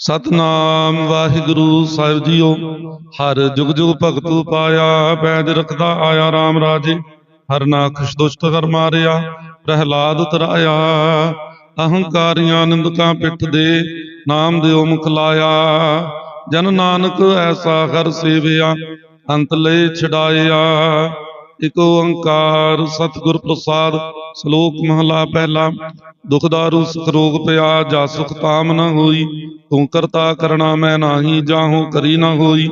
ਸਤਨਾਮ ਵਾਹਿਗੁਰੂ ਸਾਹਿਬ ਜੀਓ, ਹਰ ਜੁਗ ਜੁਗ ਭਗਤੂ ਪਾਇਆ ਬੈਦ ਰਖਦਾ ਆਇਆ RAM ਰਾਜੇ। ਹਰ ਨਾਖਸ਼ ਦੁਸ਼ਟ ਹਰ ਮਾਰਿਆ, ਪ੍ਰਹਿਲਾਦ ਤਰਾਇਆ। ਅਹੰਕਾਰੀਆਂ ਨਿੰਦਕਾਂ ਪਿੱਠ ਦੇ ਨਾਮ ਦਿਓ ਮੁਖ ਲਾਇਆ। ਜਨ ਨਾਨਕ ਐਸਾ ਹਰ ਸੇਵਿਆ, ਅੰਤ ਲੈ ਛਡਾਇਆ। ਇਕ ਓੰਕਾਰ ਸਤਿਗੁਰ ਪ੍ਰਸਾਦ, ਸ਼ਲੋਕ ਮਹਲਾ ਪਹਿਲਾ, ਦੁਖ ਸੁਖ ਰੋਗ ਪਿਆ, ਜਾ ਸੁਖ ਤਾਮ ਨ ਹੋਈ, ਤੂੰ ਕਰਤਾ ਕਰਣਾ ਮੈਂ ਨਾਹੀ, ਜਾਹੂ ਕਰੀ ਨ ਹੋਈ,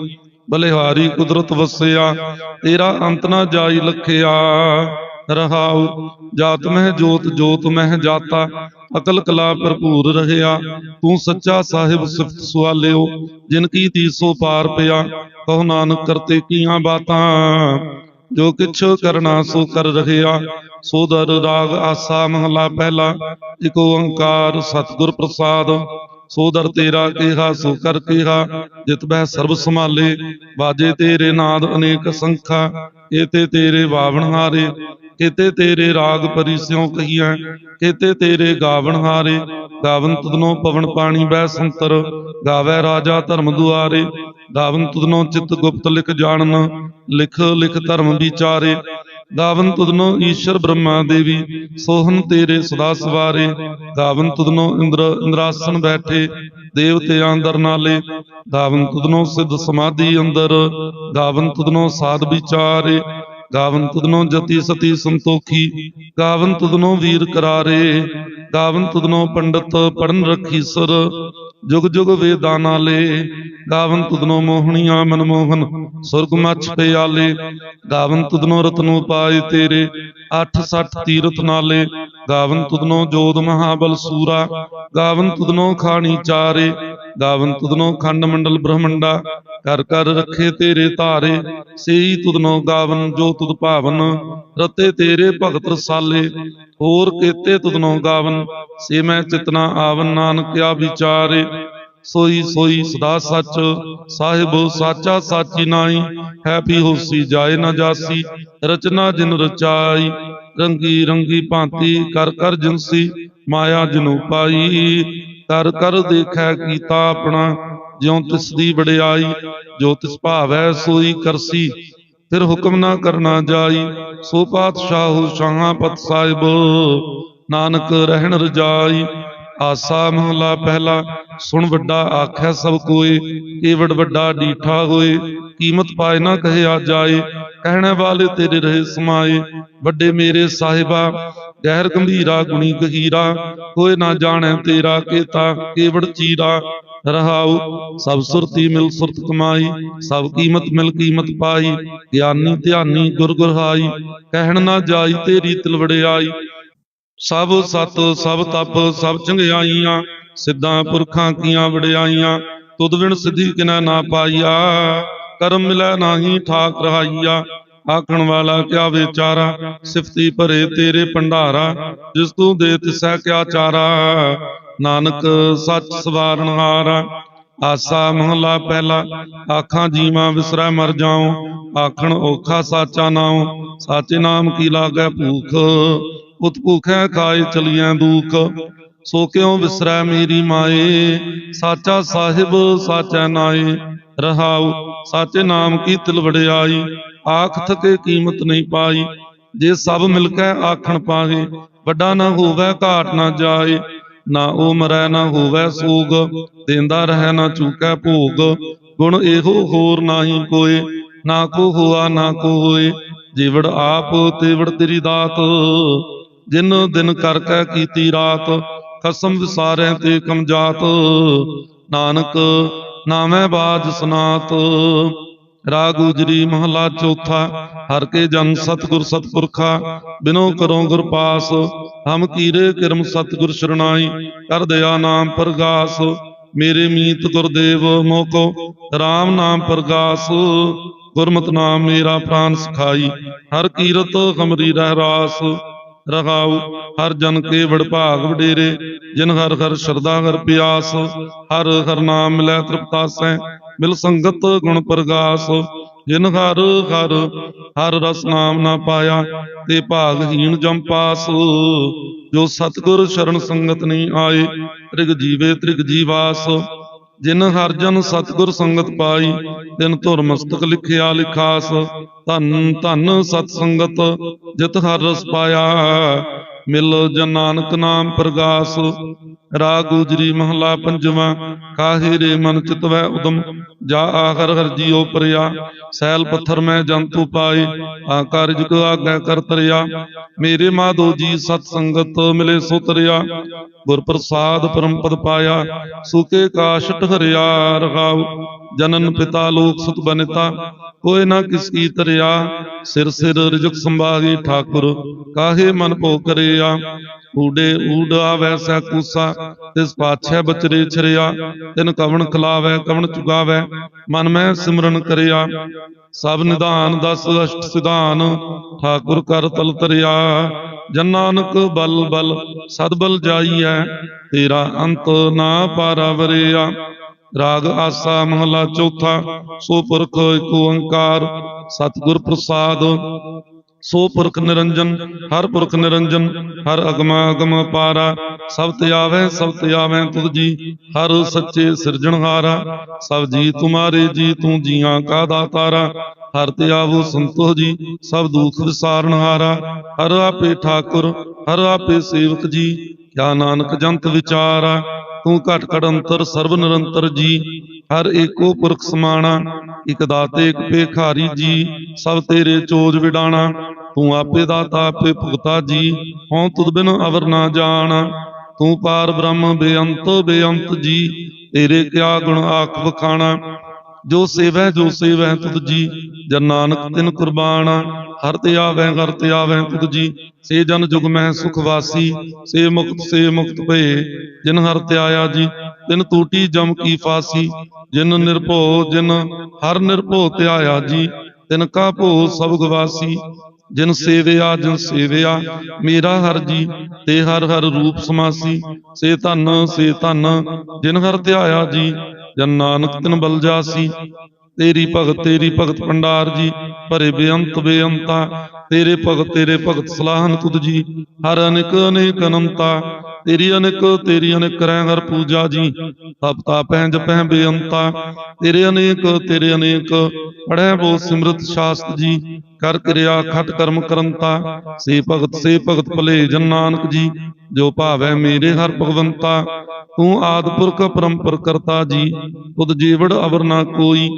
ਬਲਿਹਾਰੀ ਕੁਦਰਤ ਵਸਿਆ, ਤੇਰਾ ਅੰਤ ਨ ਜਾਈ ਲਖਿਆ, ਰਹਾਉ, ਜਾਤ ਮਹਿ ਜੋਤ ਜੋਤ ਮਹਿ ਜਾਤਾ, ਅਕਲ ਕਲਾ ਭਰਪੂਰ ਰਹਿਆ, ਤੂੰ ਸੱਚਾ ਸਾਹਿਬ ਸਿਫਤ ਸੁਆਲਿਓ, ਜਿਨ ਕੀ ਤੀਸੋ ਪਾਰ ਪਿਆ, ਕਹੋ ਨਾਨਕ ਕਰਤੇ ਕੀਆਂ ਬਾਤਾਂ ਜੋ ਕਿਛ ਕਰਨਾ ਸੋ ਕਰ ਰਹਿਆ ਸੋ ਦਰ ਰਾਗ ਆਸਾ ਮਹਲਾ ਪਹਿਲਾ, ਇਕ ਓੰਕਾਰ ਸਤਿਗੁਰ ਪ੍ਰਸਾਦ, ਸੋ ਦਰ ਤੇਰਾ ਕਿਹਾ, ਸੋ ਕਰ ਕਿਹਾ, ਜਿਤ ਬਹਿ ਸਰਬ ਸੰਭਾਲੇ ਬਾਜੇ ਤੇਰੇ ਨਾਦ ਅਨੇਕ ਸੰਖਾ ਏਤੇ ਤੇਰੇ ਵਾਵਣ ਹਾਰੇ, ਕਿਤੇ ਤੇਰੇ ਰਾਗ ਪਰਿਸਿਉ ਕਹੀਐ, ਕਿਤੇ ਤੇਰੇ ਗਾਵਣ ਹਾਰੇ, ਗਾਵਨ ਤੁਧਨੋ ਪਵਨ ਪਾਣੀ ਬਹਿ ਸੰਤਰ, ਗਾਵੇ ਰਾਜਾ ਧਰਮ ਦੁਆਰੇ ਦਾਵਨ ਤੁਧਨੋ ਚਿਤ ਗੁਪਤ ਲਿਖ ਜਾਣਨ, ਲਿਖ ਲਿਖ ਧਰਮ ਵਿਚਾਰੇ। ਗਾਵਨ ਤੁਧਨੋ ਈਸ਼ਰ ਬ੍ਰਹਮਾ ਦੇਵੀ, ਸੋਹਨ ਤੇਰੇ ਸਦਾ ਸਵਾਰੇ। ਗਾਵਨ ਤੁਧਨੋ ਇੰਦਰ, ਇੰਦਰਾਸਨ ਬੈਠੇ ਦੇਵਤੇ ਅੰਦਰ ਨਾਲੇ। ਗਾਵਨ ਤੁਧਨੋ ਸਿੱਧ ਸਮਾਧੀ ਅੰਦਰ ਗਾਵਨ ਤੁਧਨੋ ਸਾਧ ਵਿਚਾਰੇ। ਗਾਵਨ ਤੁਧਨੋ ਜਤੀ ਸਤੀ ਸੰਤੋਖੀ ਗਾਵਨ ਤੁਧਨੋ ਵੀਰ ਕਰਾਰੇ। ਗਾਵਨ ਤੁਧਨੋ ਪੰਡਤ ਪੜਨ ਰੱਖੀ ਸਰ। ਜੁਗ ਜੁਗ ਵੇਦਾਂ ਲੇ ਗਾਵਨ ਤੁਧਨੋ ਮੋਹਣੀਆਂ ਮਨਮੋਹਨ, ਸੁਰਗ ਮੱਛ ਪਿਆਲੇ, ਗਾਵਨ ਤੁਧਨੋ ਰਤਨੋ ਪਾਏ ਤੇਰੇ। 860 ਤੀਰਥ ਨਾਲੇ, ਗਾਵਨ ਤੁਧਨੋ ਜੋਧ ਮਹਾਬਲ ਸੂਰਾ, ਗਾਵਨ ਤੁਧਨੋ ਖਾਣੀ ਚਾਰੇ, ਗਾਵਨ ਤੁਧਨੋ ਖੰਡ ਮੰਡਲ ਬ੍ਰਹਮੰਡਾ ਕਰ ਕਰ ਰੱਖੇ ਤੇਰੇ ਧਾਰੇ, ਸੇਈ ਤੁਧਨੋ ਗਾਵਨ ਜੋ ਤੁਧ ਭਾਵਨ, ਰਤੇ ਤੇਰੇ ਭਗਤ ਰਸਾਲੇ, ਹੋਰ ਕੇਤੇ ਤੁਧਨੋ ਗਾਵਨ, ਸੇ ਮੈਂ ਚਿਤਨਾ ਆਵਨ ਨਾਨਕਿਆ ਵਿਚਾਰੇ ਸੋਈ ਸੋਈ ਸਦਾ ਸੱਚ, ਸਾਹਿਬ ਸਾਚਾ ਸਾਚੀ ਨਾਈ ਹੈ ਹੋਸੀ ਜਾਏ ਨਾ ਜਾਸੀ, ਰਚਨਾ ਜਿਨ ਰਚਾਈ, ਰੰਗੀ ਰੰਗੀ ਭਾਂਤੀ ਕਰ ਕਰ ਜਿਨਸੀ, ਮਾਇਆ ਜਨੂ ਪਾਈ, ਕਰ ਕਰ ਦੇਖੈ ਕੀਤਾ ਆਪਣਾ, ਜਿਉ ਤਿਸ ਦੀ ਵਡਿਆਈ, ਜੋ ਤਿਸ ਭਾਵੈ ਸੋਈ ਕਰਸੀ, ਫਿਰ ਹੁਕਮ ਨਾ ਕਰਨਾ ਜਾਈ, ਸੋ ਪਾਤਸ਼ਾਹੂ ਸ਼ਾਹਾਂ ਪਤ ਸਾਹਿਬ, ਨਾਨਕ ਰਹਿਣ ਰਜਾਈ ਆਸਾ ਮਹਲਾ ਪਹਿਲਾ। ਸੁਣ ਵੱਡਾ ਆਖੈ ਸਭ ਕੋਏ ਏਵੜ ਵੱਡਾ ਡੀਠਾ ਹੋਏ। ਕੀਮਤ ਪਾਏ ਨਾ ਕਹਿਆ ਜਾਏ, ਕਹਿਣੇ ਵਾਲੇ ਤੇਰੇ ਰਹੇ ਸਮਾਏ। ਵੱਡੇ ਮੇਰੇ ਸਾਹਿਬਾ, ਗਹਿਰ ਗੰਭੀਰਾ ਗੁਣੀ ਗਹੀਰਾ। ਹੋਏ ਨਾ ਜਾਣੈ ਤੇਰਾ ਕੇਤਾ ਕੇਵੜ ਚੀਰਾ। ਰਹਾਉ, ਸਭ ਸੁਰਤੀ ਮਿਲ ਸੁਰਤ ਕਮਾਈ। ਸਭ ਕੀਮਤ ਮਿਲ ਕੀਮਤ ਪਾਈ। ਗਿਆਨੀ ਧਿਆਨੀ ਗੁਰ ਗੁਰਹਾਈ ਕਹਿਣ ਨਾ ਜਾਈ ਤੇਰੀ ਤਿਲਵੜਿਆਈ ਸਭ ਸਤ ਸਭ ਤਪ ਸਭ ਚੰਗਿਆਈਆਂ ਸਿੱਧਾਂ ਪੁਰਖਾਂ ਕੀਆਂ ਵਡਿਆਈਆਂ। ਤੁਧ ਵਿਣ ਸਿੱਧੀ ਕਿਨੈ ਨਾ ਪਾਈਆ ਕਰਮ ਮਿਲੈ ਨਾਹੀ ਠਾਕ ਰਹਾਈਆ। ਆਖਣ ਵਾਲਾ ਕਿਆ ਵਿਚਾਰਾ ਸਿਫਤੀ ਭਰੇ ਤੇਰੇ ਭੰਡਾਰਾ। ਜਿਸ ਤੂੰ ਦੇ ਤਿਸੈ ਕਿਆ ਚਾਰਾ। ਨਾਨਕ ਸੱਚ ਸਵਾਰਨ ਹਾਰਾ। ਆਸਾ ਮਹਲਾ ਪਹਿਲਾ ਆਖਾਂ ਜੀਵਾਂ ਵਿਸਰੈ ਮਰ ਜਾਉ। ਆਖਣ ਔਖਾ ਸਾਚਾ ਨਾਉ ਸਾਚੇ ਨਾਮ ਕੀ ਲਾਗੈ ਭੂਖ। ਉਤ ਭੂਖੈ ਖਾਏ ਚਲੀਆਂ ਦੂਕ, ਸੋ ਕਿਉ ਵਿਸਰੈ ਮੇਰੀ ਮਾਏ? ਸਾਚਾ ਸਾਹਿਬ, ਸਾਚੈ ਨਾਏ, ਰਹਾਉ, ਸਾਚੇ ਨਾਮ ਕੀ ਤਿਲ ਵਡਿਆਈ ਆਖ ਥਕੇ ਕੀਮਤ ਨਹੀਂ ਪਾਈ, ਜੇ ਸਭ ਮਿਲ ਕੇ ਆਖਣ ਪਾਏ ਵੱਡਾ ਨਾ ਹੋਵੇ ਘਾਟ ਨਾ ਜਾਏ, ਨਾ ਉਹ ਮਰੈ ਨਾ ਹੋਵੇ ਸੂਗ, ਦਿੰਦਾ ਰਹਿ ਨਾ ਚੂਕੈ ਭੋਗ, ਗੁਣ ਇਹੋ ਹੋਰ ਨਾਹੀ ਕੋਏ, ਨਾ ਕੋ ਹੋਆ ਨਾ ਕੋ ਹੋਏ, ਜੀਵੜ ਆਪ ਤੇਵੜ ਤੇਰੀ ਦਾਤ। ਜਿਨ ਦਿਨ ਕਰ ਕੈ ਕੀਤੀ ਰਾਤ ਕਸਮ ਵਿਸਾਰੈ ਤੇ ਕਮਜਾਤ। ਨਾਨਕ ਨਾਮੈ ਬਾਜ ਸਨਾਤ। ਰਾਗ ਉਜਰੀ ਮਹਲਾ ਚੌਥਾ, ਹਰ ਕੇ ਜਨ ਸਤਗੁਰ ਸਤਪੁਰਖਾ, ਬਿਨੋ ਕਰੋ ਗੁਰ ਪਾਸ। ਹਮ ਕੀਰੇ ਕਿਰਮ ਸਤਗੁਰ ਸ਼ਰਣਾਈ, ਕਰ ਦਇਆ ਨਾਮ ਪ੍ਰਗਾਸ। ਮੇਰੇ ਮੀਤ ਗੁਰਦੇਵ ਮੋਕੋ RAM ਨਾਮ ਪ੍ਰਗਾਸ। ਗੁਰਮਤਿ ਨਾਮ ਮੇਰਾ ਪ੍ਰਾਨ ਸਖਾਈ, ਹਰ ਕੀਰਤ ਹਮਰੀ ਰਹਿ ਰਾਸ ਰਹਾਉ, ਹਰ ਜਨ ਕੇ ਵਡ ਵਡੇਰੇ, ਜਿਨ ਹਰ ਹਰ ਸ਼ਰਧਾ ਹਰ ਪਿਆਸ, ਹਰ ਹਰ ਨਾਮ ਮਿਲੈ ਤ੍ਰਿਪਤਾਸੈ, ਮਿਲ ਸੰਗਤ ਗੁਣ ਪ੍ਰਗਾਸ, ਜਿਨ ਹਰ ਹਰ ਹਰ ਰਸ ਨਾਮ ਨਾ ਪਾਇਆ, ਤੇ ਭਾਗਹੀਣ ਜਮ ਪਾਸ। ਜੋ ਸਤਗੁਰ ਸ਼ਰਨ ਸੰਗਤ ਨਹੀਂ ਆਏ, ਤ੍ਰਿਗ ਜੀਵੇ ਤ੍ਰਿਗ ਜੀਵਾਸ ਜਿਨ ਹਰ ਜਨ ਸਤਿਗੁਰ ਸੰਗਤ ਪਾਈ, ਤਿਨ ਧੁਰ ਮਸਤਕ ਲਿਖਿਆ ਲਿਖਾਸ, ਧੰਨ ਧੰਨ ਸਤ ਸੰਗਤ ਜਿਤ ਹਰ ਰਸ ਪਾਇਆ। ਮਿਲ ਜਨ ਨਾਨਕ ਨਾਮ ਪ੍ਰਗਾਸ, ਰਾਗ ਗੁਜਰੀ ਮਹਲਾ ਪੰਜਵਾਂ, ਕਾਹੇ ਰੇ ਮਨ ਚਿਤਵੈ ਉਦਮ। ਜਾ ਆਖਰ ਹਰ ਜੀਉ ਪਰਿਆ ਸੈਲ ਪੱਥਰ ਮੈਂ ਜੰਤੂ ਪਾਏ ਆਕਾਰ ਜੁਗ ਆਗੈ ਕਰ ਤਰਿਆ। ਮੇਰੇ ਮਾਧੋ ਜੀ ਸਤ ਸੰਗਤ ਮਿਲੇ ਸੋ ਤਰਿਆ ਗੁਰ ਪ੍ਰਸਾਦ ਪਰਮ ਪਦ ਪਾਇਆ, ਸੁਕੇ ਕਾਸ਼ਟ ਹਰਿਆ ਰਹਾਉ ਜਨਨ ਪਿਤਾ ਲੋਕ ਸੁਤ ਬਨਿਤਾ, ਕੋਈ ਨਾ ਕਿਸ ਕੀ ਤਰਿਆ। ਸਿਰ ਸਿਰ ਰਿਜਕ ਸੰਭਾਗੀ ਠਾਕੁਰ, ਕਾਹੇ ਮਨ ਭੋ ਕਰਿਆ। ਊਡੇ ਊਡ ਆਵੈ ਕੂਸਾ, ਤਿਸ ਪਾਛੈ ਬਚਰੇ ਛਰਿਆ, ਤਿਨ ਕਵਣ ਖਲਾਵੈ, ਕਵਣ ਚੁਗਾਵੈ, ਮਨ ਮੈਂ ਸਿਮਰਨ ਕਰਿਆ। ਸਭ ਨਿਧਾਨ ਦਸ ਅਸ਼ਟ ਸਿਧਾਨ, ਠਾਕੁਰ ਕਰ ਤਲ ਤਰਿਆ। ਜਨ ਨਾਨਕ ਬਲ ਬਲ, ਸਦ ਬਲ ਜਾਈਐ, ਤੇਰਾ ਅੰਤ ਨਾ ਪਾਰਾਵਰਿਆ। ਰਾਗ ਆਸਾ ਮਹਲਾ ਚੌਥਾ, ਸੋ ਪੁਰਖ ਏਕ ਓੰਕਾਰ, ਸਤਿਗੁਰ ਪ੍ਰਸਾਦ। ਸੋ ਪੁਰਖ ਨਿਰੰਜਨ, ਹਰ ਪੁਰਖ ਨਿਰੰਜਨ, ਹਰ ਅਗਮਾ ਅਗਮ ਪਾਰਾ। ਸਭ ਤੇ ਆਵੈ, ਸਭ ਤੇ ਆਵੈ ਤੁਧ ਜੀ, ਹਰ ਸੱਚੇ ਸਿਰਜਣਹਾਰਾ ਸਭ ਜੀ ਤੁਮਾਰੇ ਜੀ, ਤੂੰ ਜੀਆਂ ਕਾ ਦਾਤਾਰਾ। ਹਰ ਤੇ ਆਵੋ ਸੰਤੋ ਜੀ, ਸਭ ਦੁਖ ਵਿਸਾਰਨਹਾਰਾ ਹਰ ਆਪੇ ਠਾਕੁਰ, ਹਰ ਆਪੇ ਸੇਵਕ ਜੀ, ਕਿਆ ਨਾਨਕ ਜੰਤ ਵਿਚਾਰਾ। ਤੂੰ ਘਟ ਘਟ ਅੰਤਰ, ਸਰਬ ਨਿਰੰਤਰ ਜੀ, ਹਰ ਏਕੋ ਪੁਰਖ ਸਮਾਣਾ। ਇਕ ਦਾਤੇ, ਇਕ ਭੇਖਾਰੀ ਜੀ, ਸਭ ਤੇਰੇ ਚੋਜ ਵਿਡਾਣਾ। ਤੂੰ ਆਪੇ ਦਾਤਾ, ਆਪੇ ਭੁਗਤਾ ਜੀ। ਹਉ ਤੁਧ ਬਿਨ ਅਵਰ ਨਾ ਜਾਣ। ਤੂੰ ਪਾਰ ਬ੍ਰਹਮ ਬੇਅੰਤ ਬੇਅੰਤ ਜੀ। ਤੇਰੇ ਕਿਆ ਗੁਣ ਆਖ ਵਖਾਣਾ। ਜੋ ਸੇਵੈ ਜੋ ਸੇਵੈ ਤੁਧ ਜੀ। ਜਨ ਨਾਨਕ ਤਿਨ ਕੁਰਬਾਨ। ਹਰ ਤੇ ਆਵੈ, ਹਰ ਤੇ ਆਵੈ ਤੁਧ ਜੀ। ਸੇ ਜਨ ਜੁਗ ਮਹਿ ਸੁਖ ਵਾਸੀ। ਸੇ ਮੁਕਤ ਸੇ ਮੁਕਤ ਭਏ। ਜਿਨ ਹਰ ਤੇ ਆਇਆ ਜੀ, ਤਿਨ ਟੂਟੀ ਜਮ ਕੀ ਫਾਸੀ। ਜਿਨ ਨਿਰਭਉ, ਜਿਨ ਹਰ ਨਿਰਭਉ ਤੇ ਆਇਆ ਜੀ, ਤਿਨ ਕਾ ਭਉ ਸਭ ਗਵਾਸੀ। ਜਿਨ ਸੇਵਿਆ ਜਿਨ ਸੇਵਿਆ ਮੇਰਾ ਹਰ ਜੀ ਤੇ ਹਰ ਹਰ ਰੂਪ ਸਮਾਸੀ। ਸੇ ਧਨ ਸੇ ਧਨ ਜਿਨ ਹਰ ਧਿਆਇਆ ਜੀ ਜਨ ਨਾਨਕ ਤਿਨ ਬਲ ਜਾਸੀ। ਤੇਰੀ ਭਗਤ ਤੇਰੀ ਭਗਤ ਭੰਡਾਰ ਜੀ ਭਰੇ ਬੇਅੰਤ ਬੇਅੰਤਾ। ਤੇਰੇ ਭਗਤ ਤੇਰੇ ਭਗਤ ਸਲਾਹਨ ਤੁਧ ਜੀ ਹਰ ਅਨੇਕ ਅਨੇਕ ਅਨੰਤਾ। ਤੇਰੀ ਅਨੇਕ ਤੇਰੀ ਅਨੇਕ ਕਰੈ ਹਰ ਪੂਜਾ ਜੀ ਤਪ ਤਾਪੈ ਜਪੈ ਬੇਅੰਤਾ। ਤੇਰੇ ਅਨੇਕ ਤੇਰੇ ਅਨੇਕ ਪੜੈ ਬੋ ਸਿਮਰਤ ਸ਼ਾਸਤ ਜੀ ਕਰ ਕਿਰਿਆ, ਖਟ ਕਰਮ ਕਰੰਤਾ। ਸੇ ਭਗਤ ਸੇ ਭਗਤ ਭਲੇ, ਜਨ ਨਾਨਕ ਜੀ, ਜੋ ਭਾਵੈ ਮੇਰੇ ਹਰ ਭਗਵੰਤਾ। ਤੂੰ ਆਦ ਪੁਰਖ ਪਰੰਪਰ ਕਰਤਾ ਜੀ, ਤੁਧ ਜੀਵੜ ਅਵਰ ਨਾ ਕੋਈ।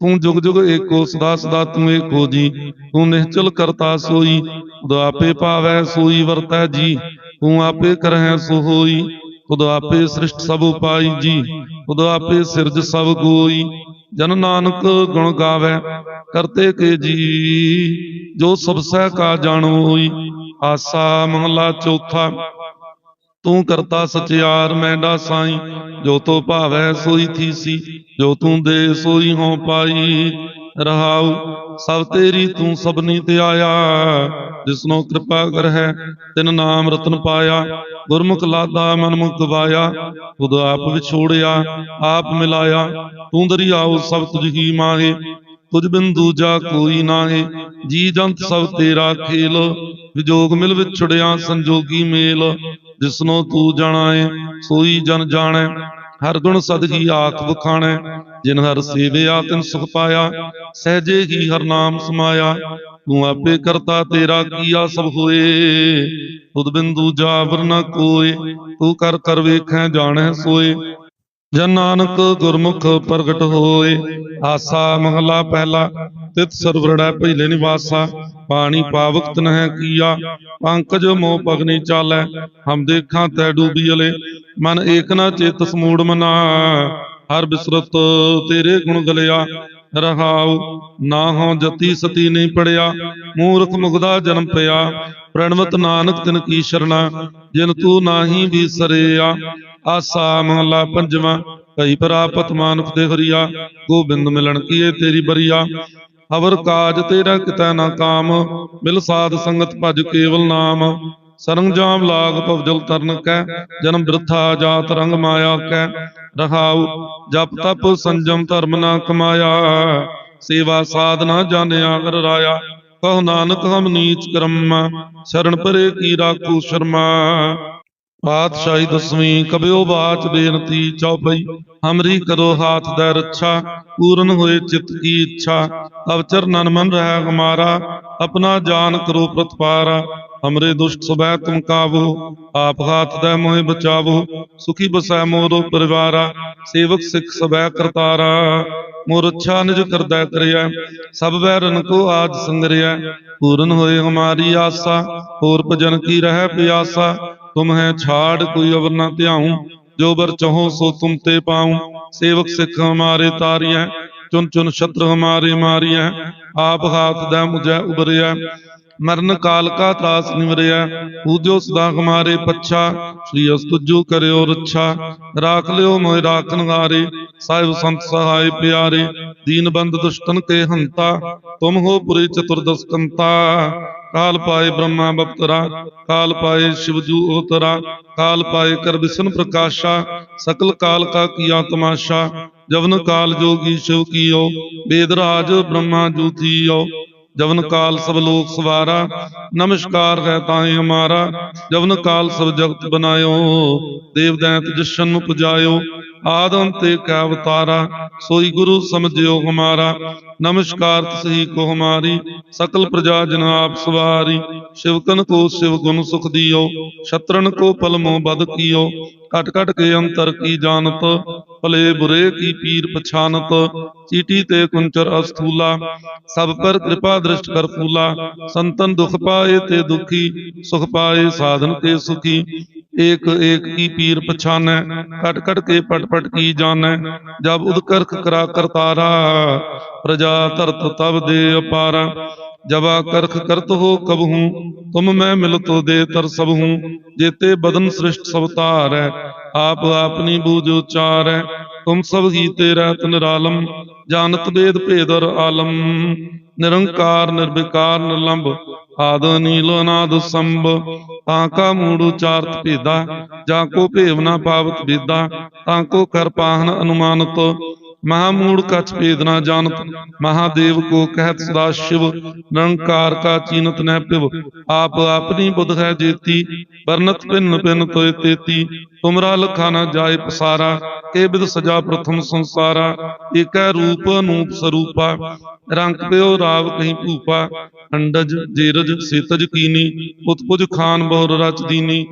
ਤੂੰ ਜੁਗ ਜੁਗ ਏਕੋ, ਸਦਾ ਸਦਾ ਤੂੰ ਏਕੋ ਜੀ। ਤੂੰ ਨਿਹਚਲ ਕਰਤਾ ਸੋਈ, ਤੁਧ ਆਪੇ ਭਾਵੈ ਸੋਈ ਵਰਤੈ ਜੀ। ਤੂੰ ਆਪੇ ਕਰਹਿ ਸੋ ਹੋਈ, ਤੁਧ ਆਪੇ ਸ੍ਰਿਸ਼ਟ ਸਭ ਉਪਾਈ ਜੀ। ਤੁਧ ਆਪੇ ਸਿਰਜ ਸਭ ਕੋਈ ਜਨ ਨਾਨਕ ਗੁਣ ਗਾਵੇ, ਕਰਤੇ ਕੇ ਜੀ। ਜੋ ਸਭ ਸਹਿ ਕਾ ਜਾਣੋ ਆਸਾ ਮਹਲਾ ਚੌਥਾ। ਤੂੰ ਕਰਤਾ ਸਚਿਆਰ ਮੈਂਡਾ ਸਾਈ। ਜੋ ਤੋ ਭਾਵੈ, ਸੋਈ ਥੀਸੀ। ਜੋ ਤੂੰ ਦੇ, ਸੋਈ ਹੋ ਪਾਈ। ਰਹਾਉ, ਸਭ ਤੇਰੀ ਤੂੰ ਸਭਨੀ ਤੇ ਆਇਆ। ਜਿਸਨੋ ਕਿਰਪਾ ਕਰ ਹੈ, ਤਿਨ ਨਾਮ ਰਤਨ ਪਾਇਆ, ਗੁਰਮੁਖ ਲਾਦਾ ਮਨ ਮੁਖ ਗਵਾਇਆ ਖੁਦ ਆਪ ਵਿਛੋੜਿਆ, ਆਪ ਮਿਲਾਇਆ, ਤੂੰ ਦਰਿਆਉ ਸਭ ਤੁਝ ਹੀ ਮਾਹੇ, ਤੁਝ ਬਿਨ ਦੂਜਾ ਕੋਈ ਨਾਹੀ, ਜੀ ਜੰਤ ਸਭ ਤੇਰਾ ਖੇਲ, ਵਿਜੋਗ ਮਿਲ ਵਿਛੜਿਆ ਸੰਜੋਗੀ ਮੇਲ ਜਿਸਨੋ ਤੂੰ ਜਾਣਾਏ, ਸੋਈ ਜਨ ਜਾਣੈ, ਹਰ ਗੁਣ ਸਦ ਹੀ ਆਖ ਵਖਾਣੈ, ਜਿਨ ਹਰ ਸੇਵਿਆ ਤਿਨ ਸੁਖ ਪਾਇਆ, ਸਹਜੇ ਹੀ ਹਰ ਨਾਮ ਸਮਾਇਆ ਤੂੰ ਆਪੇ ਕਰਤਾ ਤੇਰਾ ਕੀਆ ਸਭ ਹੋਏ? ਤੁਧ ਬਿਨ ਦੂਜਾ ਵਰ ਕੋਏ, ਤੂੰ ਕਰ ਕਰ ਵੇਖੈ ਜਾਣੈ ਸੋਏ। ਜਨ ਨਾਨਕ ਗੁਰਮੁਖ ਪ੍ਰਗਟ ਹੋਏ, ਆਸਾ ਮਹਲਾ ਪਹਿਲਾ, ਤਿਤ ਸਰਵਰੜੈ ਪਹਿਲੇ ਨਿਵਾਸਾ। ਪਾਣੀ ਪਾਵਕ ਤਨਹਿ ਕੀਆ, ਪੰਕਜ ਮੋ ਪਗਨੀ ਚਾਲੈ। ਹਮ ਦੇਖਾਂ ਤੈ ਡੂਬੀਲੇ ਮਨ ਏਕ ਨਾ ਚੇਤ ਸਮੂੜ ਮਨਾ। ਹਰ ਬਿਸਰਤ ਤੇਰੇ ਗੁਣ ਗਲਿਆ ਰਹਾਉ। ਨਾ ਹੋ ਜਤੀ ਸਤੀ ਨਹੀਂ ਪੜਿਆ। ਮੂਰਖ ਮੁਗਦਾ ਜਨਮ ਪਿਆ। ਪ੍ਰਣਵਤ ਨਾਨਕ ਤਿਨ ਕੀ ਸ਼ਰਣਾ। ਜਿਨ ਤੂੰ ਨਾਹੀ ਵਿਸਰਿਆ ਆਸਾ ਮਹਲਾ ਪੰਜਵਾਂ। ਕਈ ਪ੍ਰਾਪਤ ਮਾਨੁਖ ਦੇ ਹਰੀਆ। ਗੋਬਿੰਦ ਮਿਲਣ ਕੀਏ ਤੇਰੀ ਬਰੀਆ। ਅਵਰ ਕਾਜ ਤੇਰਾ ਕਿਤਾ ਨਾ ਕਾਮ। ਮਿਲ ਸਾਧ ਸੰਗਤ ਭਜ ਕੇਵਲ ਨਾਮ। ਸਰੰਜਾਮ ਲਾਗ ਭਵਜਲ ਤਰਨ ਕੈ, ਜਨਮ ਬਿਰਥਾ ਜਾਤ ਰੰਗ ਮਾਇਆ ਕੈ। ਰਹਾਉ ਜਪ ਤਪ ਸੰਜਮ ਧਰਮ ਨਾ ਕਮਾਇਆ, ਸੇਵਾ ਸਾਧਨਾ ਜਾਣਿਆ ਕਰ ਰਾਇਆ। ਕਹੋ ਨਾਨਕ ਹਮ ਨੀਚ ਕਰਮ, ਸ਼ਰਨ ਪਰੇ ਕੀ ਰਾਖੂ ਸ਼ਰਮਾ। ਪਾਤਸ਼ਾਹੀ ਦਸਵੀਂ ਕਬਿਓ ਬਾਚ ਬੇਨਤੀ ਚੌਪਈ ਹਮਰੀ ਕਰੋ ਹਾਥ ਦੇ ਰੱਛਾ, ਪੂਰਨ ਹੋਏ ਚਿਤ ਕੀ ਇੱਛਾ। ਤਬ ਚਰਨਨ ਮਨ ਰਹਿ ਹਮਾਰਾ, ਆਪਣਾ ਜਾਨ ਕਰੋ ਪ੍ਰਤਪਾਰਾ। ਹਮਰੇ ਦੁਸ਼ਟ ਸਬੈ ਤੁਮ ਕਾਬੂ ਆਪ ਹਾਥ ਦੇ ਮੋਹਿ ਬਚਾਵੋ। ਸੁਖੀ ਬਸੈ ਮੋਰੋ ਪਰਿਵਾਰਾ, ਸੇਵਕ ਸਿੱਖ ਸਬੈ ਕਰਤਾਰਾ। ਮੋਰ ਅੱਛਾ ਨਿਜ ਕਰਦਾ ਕਰਿਆ, ਸਭ ਬੈਰਨ ਕੋ ਆਜ ਸੰਗਰਿਆ। ਪੂਰਨ ਹੋਏ ਹਮਾਰੀ ਆਸਾ, ਹੋਰ ਭਜਨ ਕੀ ਰਹਿ ਪਿਆਸਾ। ਤੁਮ ਹੈ ਛਾੜ ਕੋਈ ਅਵਰ ਨਾ ਧਿਆਉ ਜੋ ਬਰ ਚਾਹੋ ਸੋ ਤੁਮ ਤੇ ਪਾਉ ਸੇਵਕ ਸਿੱਖ ਹਮਾਰੇ ਤਾਰੀਐ ਚੁਨ ਚੁਨ ਸ਼ਤਰ ਹਮਾਰੇ ਮਾਰੀਐ ਆਪ ਹਾਥ ਦਾ ਮੁਝੈ ਉਬਰਿਆ ਮਰਨ ਕਾਲ ਕਾ ਤਰਾਸ ਨਿਵਰਿਆ ਪੂਜੋ ਸਦਾ ਹਮਾਰੇ ਪੱਛਾ ਸ੍ਰੀ ਅਸਤੁਜੂ ਕਰਿਓ ਰੱਛਾ ਰਾਖ ਲਿਓ ਮੋਇ ਰਾਖਨ ਸਾਹਿਬ ਸੰਤ ਸਹਾਇ ਪਿਆਰੇ ਦੀਨ ਬੰਦ ਦੁਸ਼ਟਨ ਕੇ ਹੰਤਾ ਤੁਮ ਹੋ ਪੁਰੀ ਚਤੁਰਦਸ ਕਾਲ ਪਾਏ ਬ੍ਰਹਮਾ ਬਪਤਰਾ, ਕਾਲ ਪਾਏ ਸ਼ਿਵਜੂ ਅਵਤਰਾ ਕਾਲ ਪਾਏ ਕਰ ਵਿਸ਼ਨ ਪ੍ਰਕਾਸ਼ਾ, ਸਕਲ ਕਾਲ ਕਾ ਕੀਆ ਤਮਾਸ਼ਾ, ਜਵਨ ਕਾਲ ਜੋਗੀ ਸ਼ਿਵ ਕੀਓ, ਵੇਦ ਰਾਜ ਬ੍ਰਹਮਾ ਜੂਥੀਓ ਜਵਨ ਕਾਲ ਸਭ ਲੋਕ ਸਵਾਰਾ, ਨਮਸਕਾਰ ਹੈ ਤਾਏ ਹਮਾਰਾ, ਜਵਨ ਕਾਲ ਸਭ ਜਗਤ ਬਨਾਇਓ ਦੇਵ ਦੈਂਤ ਜਸ਼ਨ ਨੂੰ ਪੁਜਾਇਓ ਆਦਮ ਤੇ ਕਾ ਅਵਤਾਰਾ, ਸੋਈ ਗੁਰੂ ਸਮਝਿਓ ਹਮਾਰਾ। ਨਮਸਕਾਰ ਤਸਹੀ ਕੋ ਹਮਾਰੀ, ਸਕਲ ਪ੍ਰਜਾ ਜਨ ਆਪ ਸਵਾਰੀ। ਸ਼ਿਵਕਨ ਕੋ ਸ਼ਿਵ ਗੁਣ ਸੁਖ ਦਿਓ ਸ਼ਤਰਨ ਕੋ ਪਲਮੋ ਬਦ ਕੀਓ। ਘਟ ਘਟ ਕੇ ਅੰਤਰ ਕੀ ਜਾਣਤ, ਭਲੇ ਬੁਰੇ ਕੀ ਪੀਰ ਪਛਾਨਤ। ਚੀਟੀ ਤੇ ਕੁੰਚਰ ਅਸਥੂਲਾ, ਸਭ ਪਰ ਕਿਰਪਾ ਦ੍ਰਿਸ਼ਟ ਕਰ ਫੂਲਾ। ਸੰਤਨ ਦੁਖ ਪਾਏ ਤੇ ਦੁਖੀ, ਸੁਖ ਪਾਏ ਸਾਧਨ ਤੇ ਸੁਖੀ। ਏਕ ਏਕ ਕੀ ਪੀਰ ਪਛਾਨੈ, ਕਟ ਕਟ ਕੇ ਪਟ ਪਟ ਕੀ ਜਾਣੈ, ਜਬ ਉਦਕਰਖ ਕਰਾ ਕਰਤਾਰਾ, ਪ੍ਰਜਾ ਧਰਤ ਤਬ ਦੇ ਅਪਾਰਾ। ਜਵਾ ਕਰਖ ਕਰਤ ਹੋ ਕਬਹੂ, ਤੁਮ ਮੈਂ ਮਿਲਤੋ ਦੇ ਤਰ ਸਬਹੂ ਜੇਤੇ ਬਦਨ ਸ੍ਰਿਸ਼ਟ ਸਵਤਾਰ ਹੈ ਆਪ ਆਪਨੀ ਬੂਝ ਉਚਾਰ ਹੈ ਤੁਮ ਸਭ ਹੀ ਤੇਰਾ ਤਨ ਰਾਲਮ, ਜਾਣਤ ਵੇਦ ਭੇਦਰ ਆਲਮ। ਨਿਰੰਕਾਰ, ਨਿਰਵਿਕਾਰ, ਨਿਰਲੰਭ, ਆਦ ਨੀਲ ਅਨਾਦ ਸੰਭ। ਤਾਂ ਕਾ ਮੂੜ ਉਚਾਰਤ ਭੇਦਾ, ਜਾਂ ਕੋ ਭੇਵਨਾ ਪਾਵਤ ਭੇਦਾ, ਤਾਂ ਕੋ ਕਰ ਪਾਹਨ ਅਨੁਮਾਨਤ। ਮਹਾਮੂੜ ਕਛ ਭੇਦ ਨਾ ਜਾਣਤ, ਮਹਾਦੇਵ ਕੋ ਕਹਿਤ ਸਦਾ ਸ਼ਿਵ, ਨਿਰੰਕਾਰ ਕਾ ਚੀਨਤ ਨਹਿ ਪਿਵ, ਆਪ ਆਪਨੀ ਬੁਧ ਹੈ ਜੇਤੀ, ਵਰਨਤ ਭਿੰਨ ਭਿੰਨ ਤੋਇ ਤੇਤੀ, ਤੁਮਰਾ ਲਖਾ ਨਾ ਜਾਏ ਪਸਾਰਾ, ਇਹ ਬਿਦ ਸਜਾ ਪ੍ਰਥਮ ਸੰਸਾਰਾ, ਏਕੈ ਰੂਪ ਅਨੂਪ ਸਰੂਪਾ, ਰੰਗ ਪਿਓ ਰਾਵ ਕਹੀ ਭੂਪਾ, ਅੰਡਜ, ਜੀਰਜ, ਸੀਤਜ ਕੀਨੀ, ਉਤਪੁਜ ਖਾਨ ਬਹੁ ਰਚਦੀਨੀ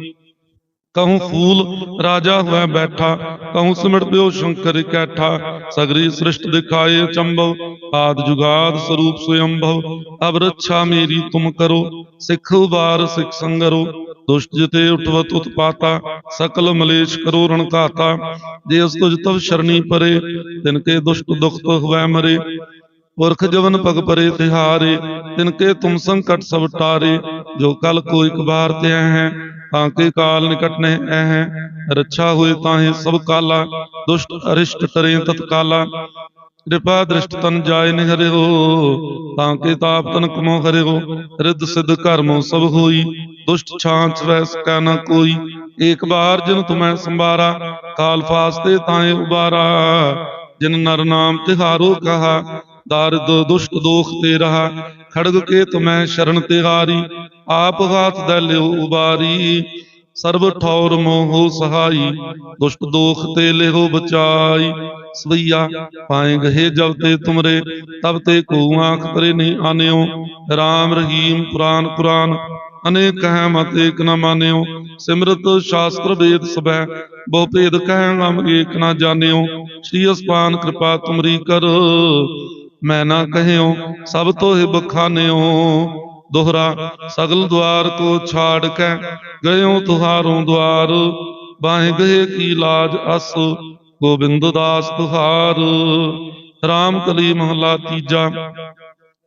कहूँ फूल राजा हुआ बैठा कहूँ सिमट प्यो शंकर इकैठा सगरी सृष्ट दिखाए चंबव आद जुगाद स्वरूप स्वयंभव अब रक्षा मेरी तुम करो सिख उबार सिख संगरो दुष्ट जिते उठवत उत्पाता सकल मलेश करो रणकाता जे तुझ तव शरणी परे तिनके दुष्ट दुख तो हुआ मरे पुरख जवन पग परे तिहारे तिनके तुम संकट सब टारे जो कल को एक ਤਾਂ ਕੇ ਕਾਲ ਨਿਕਟ ਨਹਿ ਐ ਹੈ ਰੱਛਾ ਹੋਏ ਤਾਹੇ ਸਭ ਕਾਲਾ, ਦੁਸ਼ਟ ਅਰਿਸ਼ਟ ਤਰੇ ਤਤਕਾਲਾ। ਕਿਰਪਾ ਦ੍ਰਿਸ਼ਟ ਤਨ ਜਾਏ ਨਿ ਹਰਿਓ, ਤਾਂ ਕੇ ਤਾਪ ਤਨ ਕਮੋ ਹਰਿਓ। ਰਿੱਧ ਸਿੱਧ ਕਰਮੋ ਸਭ ਹੋਈ, ਦੁਸ਼ਟ ਛਾਂਚ ਵੈਸ ਕਾ ਨਾ ਕੋਈ। ਏਕ ਬਾਰ ਜਿਨ ਤੁਮੈ ਸੰਭਾਰਾ, ਕਾਲ ਫਾਸਤੇ ਤਾਏ ਉਬਾਰਾ। ਜਿਨ ਨਰ ਨਾਮ ਕਹਾ ਦਰਦ, ਦੁਸ਼ਟ ਦੋਖ ਤੇ ਰਹਾ, ਖੜਗ ਕੇ ਤੁਮੈ ਸ਼ਰਨ ਤੇ ਹਾਰੀ, ਆਪ ਗਾਤ ਦਾ ਲਿਓ ਉਬਾਰੀ, ਸਰਬ ਠੌਰ ਮੋਹ ਸਹਾਈ, ਦੁਸ਼ਟ ਦੋਖ ਤੇ ਲਿਓ ਬਚਾਈ, ਸਵਈਆ, ਪਾਏ ਗਏ ਜਬ ਤੇ ਤੁਮਰੇ, ਤਬ ਤੇ ਕੋ ਆਖ ਤਰੇ ਨਹੀਂ ਆਨਿਓ RAM ਰਹੀਮ ਕੁਰਾਨ ਕੁਰਾਨ ਅਨੇਕ ਹੈ ਮਤ ਏਕ ਨ ਮਾਨਿਓ, ਸਿਮਰਤ ਸ਼ਾਸਤਰ ਵੇਦ ਸਭੈ, ਬਹੁ ਭੇਦ ਕਹਿ ਗਮ ਏਕ ਨ ਜਾਣਿਓ, ਸ੍ਰੀ ਅਸਪਾਨ ਕਿਰਪਾ ਤੁਮਰੀ ਕਰ ਮੈਂ ਨਾ ਕਹਿਓ ਸਭ ਤੋਂ ਹੀ ਬਖਾਨਿਓ। ਦੋਹਰਾ ਸਗਲ ਦਵਾਰ ਕੋ ਛਾੜ ਕੇ ਗਇਓ ਤੁਹਾਰੋਂ ਦਵਾਰ ਬਾਹੇ ਗਏ ਕੀ ਲਾਜ ਅਸ ਗੋਬਿੰਦ ਦਾਸ ਤੁਹਾਰ। ਰਾਮ ਕਲੀ ਮਹਲਾ ਤੀਜਾ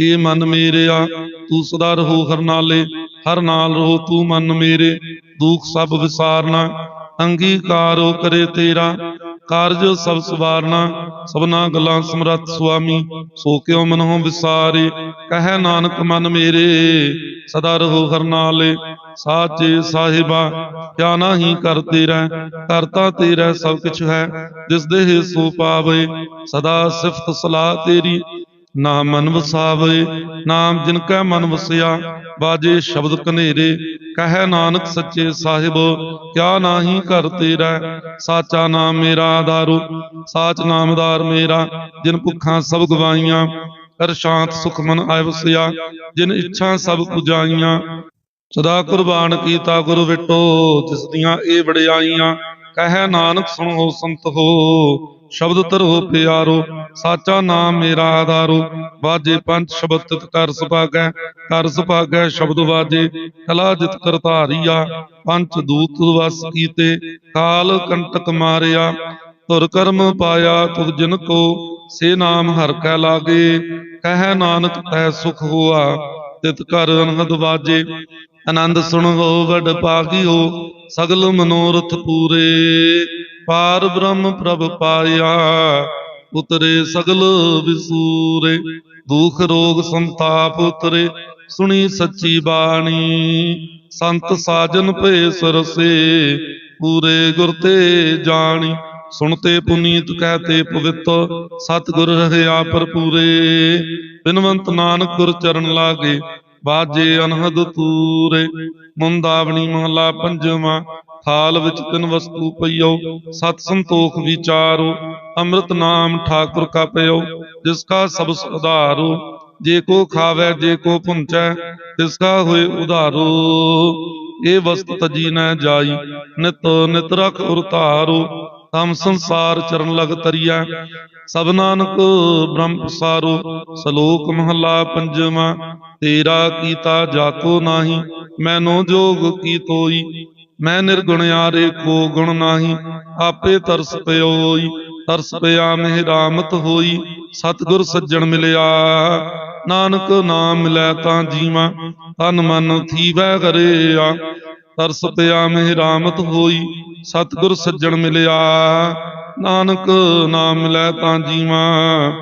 ਇਹ ਮਨ ਮੇਰਿਆ ਤੂੰ ਸਦਾ ਰਹੋ ਹਰ ਨਾਲੇ ਹਰ ਨਾਲ ਰਹੋ ਤੂੰ ਮਨ ਮੇਰੇ। ਦੁਖ ਸਭ ਵਿਸਾਰਨਾ, ਅੰਗੀਕਾਰੋ ਕਰੇ ਤੇਰਾ। ਕਾਰਜ ਸਭ ਸਵਾਰਨਾ, ਸਭਨਾ ਗੱਲਾਂ ਸਮਰੱਥ ਸੁਆਮੀ। ਸੋ ਕਿਉ ਮਨਹੁ ਵਿਸਾਰੇ, ਕਹੈ ਨਾਨਕ ਮਨ ਮੇਰੇ। ਸਦਾ ਰਹੋ ਹਰ ਨਾਲੇ ਸਾਚੇ ਸਾਹਿਬਾ, ਕਿਆ ਨਾਹੀ ਕਰ ਤੇਰਾ ਕਰਤਾ ਤੇਰਾ ਸਭ ਕੁਛ ਹੈ। ਜਿਸ ਦੇਹ ਸੋ ਪਾਵੇ, ਸਦਾ ਸਿਫਤ ਸਲਾਹ ਤੇਰੀ। ਨਾ ਮਨ ਵਸਾਵੇ ਨਾਮ ਜਿਨ ਕੈ ਮਨ ਵਸਿਆ, ਬਾਜੇ ਸ਼ਬਦ ਕਨੇਰੇ ਕਹੈ ਨਾਨਕ ਸੱਚੇ ਸਾਹਿਬ, ਕਿਆ ਨਾਹੀ ਕਰ ਤੇਰਾ, ਸਾਚਾ ਨਾਮ ਮੇਰਾ ਆਧਾਰੋ, ਸਾਚ ਨਾਮਦਾਰ ਮੇਰਾ, ਜਿਨ ਭੁੱਖਾਂ ਸਭ ਗਵਾਈਆਂ, ਕਰ ਸ਼ਾਂਤ ਸੁਖ ਮਨ ਆਇ ਵਸਿਆ, ਜਿਨ ਇੱਛਾ ਸਭ ਪੁਜਾਈਆਂ। ਸਦਾ ਕੁਰਬਾਨ ਕੀਤਾ ਗੁਰੂ ਵਿਟੋ, ਜਿਸ ਦੀਆਂ ਇਹ ਵਡਿਆਈਆਂ, ਕਹੈ ਨਾਨਕ ਸੁਣੋ ਸੰਤ ਹੋ ਸ਼ਬਦ ਧਰੋ ਪਿਆਰੋ, ਸਾਚਾ ਨਾਮ ਮੇਰਾ ਆਧਾਰੋ। ਬਾਜੇ ਪੰਜ ਸ਼ਬਦ ਤਿਤ ਕਰ ਸੁਭਾਗੈ ਕਰ ਸੁਭਾਗੈ ਸ਼ਬਦ ਵਾਜੇ। ਕਲਾ ਜਿਤ ਕਰਤਾਰੀਆ ਪੰਜ ਦੂਤ ਵਸ ਕੀਤੇ। ਕਾਲ ਕੰਟਕ ਮਾਰਿਆ ਤੁਰ ਕਰਮ ਪਾਇਆ ਤੁਧ ਜਿਨ ਕੋ। ਸੇ ਨਾਮ ਹਰ ਕੈ ਲਾਗੇ, ਕਹਿ ਨਾਨਕ ਤੈ ਸੁਖ ਹੋਆ। ਤਿਤ ਕਰ ਅਨਹਦ ਵਾਜੇ, ਆਨੰਦ ਸੁਣੋ ਵਡ ਪਾਗਿਓ ਸਗਲ ਮਨੋਰਥ ਪੂਰੇ। ਪਾਰ ਬ੍ਰਹਮ ਪ੍ਰਭ ਪਾਇਆ, ਉਤਰੇ ਸਗਲ ਵਿਸੂਰੇ, ਦੁਖ ਰੋਗ ਸੰਤਾਪ ਉਤਰੇ, ਸੁਣੀ ਸੱਚੀ ਬਾਣੀ। ਸੰਤ ਸਾਜਨ ਭੇ ਸਰਸੇ ਪੂਰੇ ਗੁਰ ਤੇ ਜਾਣੀ। ਸੁਣਤੇ ਪੁਨੀਤ ਕਹਤੇ ਪਵਿੱਤ, ਸਤਿਗੁਰ ਰਹਿਆ ਭਰਪੂਰੇ। ਬਿਨਵੰਤ ਨਾਨਕ ਗੁਰ ਚਰਨ ਲਾਗੇ, ਬਾਜੇ ਅਨਹਦ ਤੂਰੇ। ਮੁੰਦਾਵਣੀ ਮਹਲਾ ਪੰਜਵਾਂ ਹਾਲ ਵਿੱਚ ਤਿੰਨ ਵਸਤੂ ਪਈਓ, ਸਤ ਸੰਤੋਖ ਵਿਚਾਰੋ, ਅੰਮ੍ਰਿਤ ਨਾਮ ਠਾਕੁਰ ਕਾ ਪਇਓ ਜਿਸ ਕਾ ਸਭ ਸੁਧਾਰੋ ਜੇ ਕੋ ਖਾਵੇ, ਜੇ ਕੋ ਪੁੰਚੈ ਤਿਸ ਕਾ ਹੋਏ ਉਧਾਰੋ। ਇਹ ਵਸਤ ਤਜੀ ਨ ਜਾਈ, ਨਿਤ ਨਿਤ ਰਖ ਉਰਤਾਰੋ ਹਮ ਸੰਸਾਰ ਚਰਨ ਲਗ ਤਰੀਆ ਸਭ ਨਾਨਕ ਬ੍ਰਹਮ ਪਸਾਰੋ, ਸ਼ਲੋਕ ਮਹਲਾ ਪੰਜਵਾਂ, ਤੇਰਾ ਕੀਤਾ ਜਾਕੋ ਨਾਹੀ, ਮੈਨੋ ਜੋਗ ਕੀ ਤੋਈ ਮੈਂ ਨਿਰਗੁਣ ਆਰੇ ਕੋ ਗੁਣ ਨਾਹੀ, ਆਪੇ ਤਰਸ ਪਿਓਈ, ਤਰਸ ਪਿਆ ਮਿਹ ਰਾਮਤ ਹੋਈ, ਸਤਿਗੁਰ ਸੱਜਣ ਮਿਲਿਆ। ਨਾਨਕ ਨਾਮ ਮਿਲੈ ਤਾਂ ਜੀਵਾਂ, ਤਨ ਮਨ ਥੀਵੈ ਕਰਿਆ ਤਰਸ ਪਿਆ ਮਿਹ ਰਾਮਤ ਹੋਈ, ਸਤਿਗੁਰ ਸੱਜਣ ਮਿਲਿਆ। ਨਾਨਕ ਨਾਮ ਮਿਲੈ ਤਾਂ ਜੀਵਾਂ,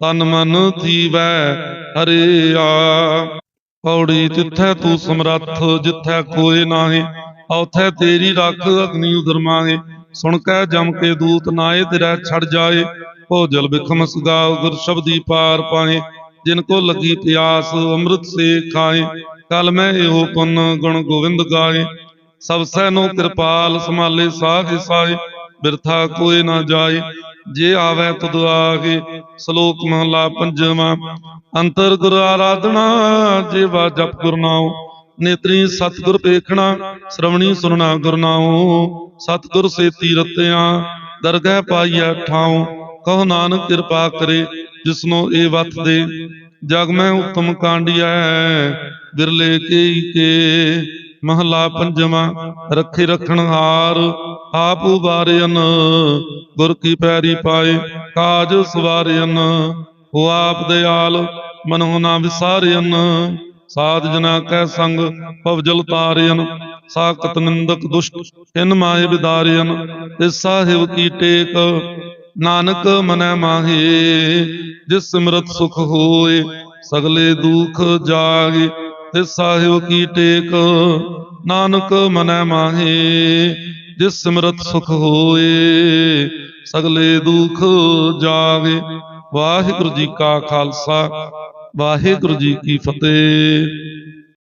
ਤਨ ਮਨ ਥੀਵੈ ਹਰਿਆ। ਪੌੜੀ ਜਿੱਥੈ ਤੂੰ ਸਮਰੱਥ, ਜਿੱਥੈ ਕੋਏ ਨਾਹੀ ਔਥੈ ਤੇਰੀ ਰੱਖ ਅਗਨੀ ਉਦਰਮਾਏ ਸੁਣ ਕੇ ਜਮ ਕੇ ਦੂਤ ਨਾਏ ਤੇਰਾ ਛੜ ਜਾਏ। ਭੋਜਲ ਬਿਖਮ ਸੁਗਾਉ ਗੁਰ ਸ਼ਬਦੀ ਪਾਰ ਪਾਏ। ਜਿਨ ਕੋ ਲੱਗੀ ਪਿਆਸ ਅੰਮ੍ਰਿਤ ਸੇ ਖਾਏ। ਕਲ ਮੈਂ ਇਹੋ ਪੁੰਨ ਗੁਣ ਗੋਵਿੰਦ ਗਾਏ। ਸਭ ਸੈ ਨੂੰ ਕਿਰਪਾਲ ਸੰਭਾਲੇ ਸਾਧ ਸਾਏ। ਬਿਰਥਾ ਕੋਏ ਨਾ ਜਾਏ। ਜੇ ਆਵੇ ਤੁਧ ਆਗੇ, ਸ਼ਲੋਕ ਮਹਲਾ ਪੰਜਵਾਂ। ਅੰਤਰ ਗੁਰ ਆਰਾਧਨਾ, ਜੇ ਜੀਵਾ ਜਪ ਗੁਰਨਾਉ ਨੇਤਰੀ ਸਤਿਗੁਰ ਪੇਖਣਾ ਸ਼ਰਵਣੀ ਸੁਨਣਾ ਗੁਰ ਨਾਉ ਸਤਿਗੁਰ ਸੇਤੀ ਦਰਗਹਿ ਪਾਈਐ ਠਾਉ। ਕਹੋ ਨਾਨਕ ਕਿਰਪਾ ਕਰੇ, ਜਿਸਨੋ ਇਹ ਵਤ ਦੇ। ਜਗ ਮੈਂ ਉਤਮ ਕਾਂਡੀਐ, ਬਿਰਲੇ ਕੇ ਕੇ। ਮਹਲਾ ਪੰਜਵਾਂ, ਰੱਖੇ ਰੱਖਣ ਹਾਰ, ਆਪ ਉਬਾਰਿਆਨ ਗੁਰ ਕੀ ਪੈਰੀ ਪਾਏ, ਕਾਜ ਸਵਾਰਿਆਨ ਹੋ ਆਪ ਦਿਆਲ ਮਨੋ ਨਾ ਵਿਸਾਰਿਆਨ ਸਾਧ ਜਨਾ ਕੈ ਸੰਗ ਪਵਜਲ ਤਾਰਿਆਨ ਸਾਕਤ ਨਿੰਦਕ ਦੁਸ਼ਟ ਇਨ ਮਾਏ ਵਿਦਾਰਿਆਨ ਇਸ ਸਾਹਿਬ ਕੀ ਟੇਕ, ਨਾਨਕ ਮਨੈ ਮਾਹੇ, ਜਿਸ ਸਿਮਰਤ ਸੁਖ ਹੋਏ, ਸਗਲੇ ਦੁਖ ਜਾਗੇ, ਤਿਸ ਸਾਹਿਬ ਕੀ ਟੇਕ, ਨਾਨਕ ਮਨੈ ਮਾਹੇ, ਜਿਸ ਸਿਮਰਤ ਸੁਖ ਹੋਏ, ਸਗਲੇ ਦੁਖ ਜਾਗੇ। ਵਾਹਿਗੁਰੂ ਜੀ ਕਾ ਖਾਲਸਾ ਵਾਹਿਗੁਰੂ ਜੀ ਕੀ ਫਤਿਹ।